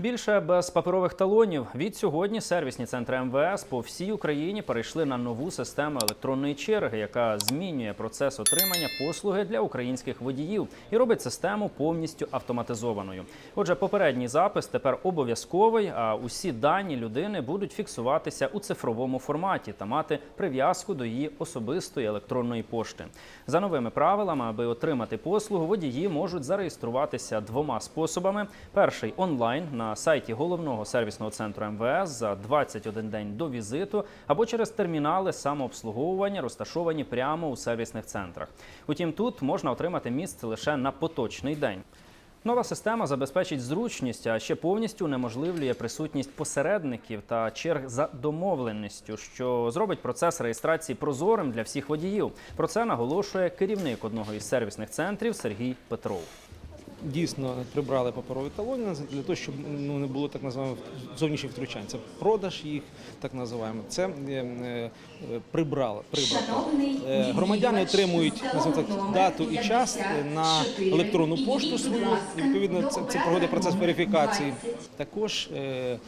Більше без паперових талонів. Від сьогодні сервісні центри МВС по всій Україні перейшли на нову систему електронної черги, яка змінює процес отримання послуги для українських водіїв і робить систему повністю автоматизованою. Отже, попередній запис тепер обов'язковий, а усі дані людини будуть фіксуватися у цифровому форматі та мати прив'язку до її особистої електронної пошти. За новими правилами, аби отримати послугу, водії можуть зареєструватися двома способами: перший онлайн на сайті головного сервісного центру МВС за 21 день до візиту, або через термінали самообслуговування, розташовані прямо у сервісних центрах. Утім, тут можна отримати місце лише на поточний день. Нова система забезпечить зручність, а ще повністю унеможливлює присутність посередників та черг за домовленістю, що зробить процес реєстрації прозорим для всіх водіїв. Про це наголошує керівник одного із сервісних центрів Сергій Петров. Дійсно прибрали паперові талони для того, щоб ну не було так називаємо зовнішніх втручань. Це продаж їх, так називаємо. Це е, е, прибрали. прибрали. Е, Громадяни отримують називаємо так, дату і час е, на електронну пошту свою. Відповідно, це, це проводить процес верифікації. Також е,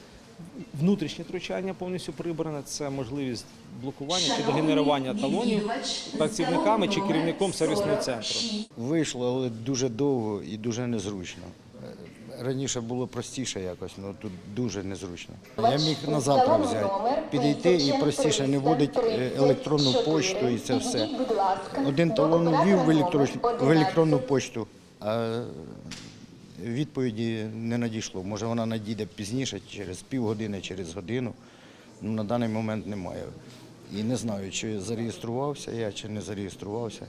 внутрішнє втручання повністю прибране. Це можливість блокування чи догенерування талонів працівниками чи керівником сервісного центру. Вийшло, але дуже довго і дуже незручно. Раніше було простіше якось, але тут дуже незручно. Я міг на завтра взяти, підійти і простіше не вводить е, електронну почту і це все. Один талон ввів в в електронну почту, а відповіді не надійшло. Може вона надійде пізніше, через півгодини, через годину. Ну, на даний момент немає. І не знаю, чи зареєструвався я, чи не зареєструвався.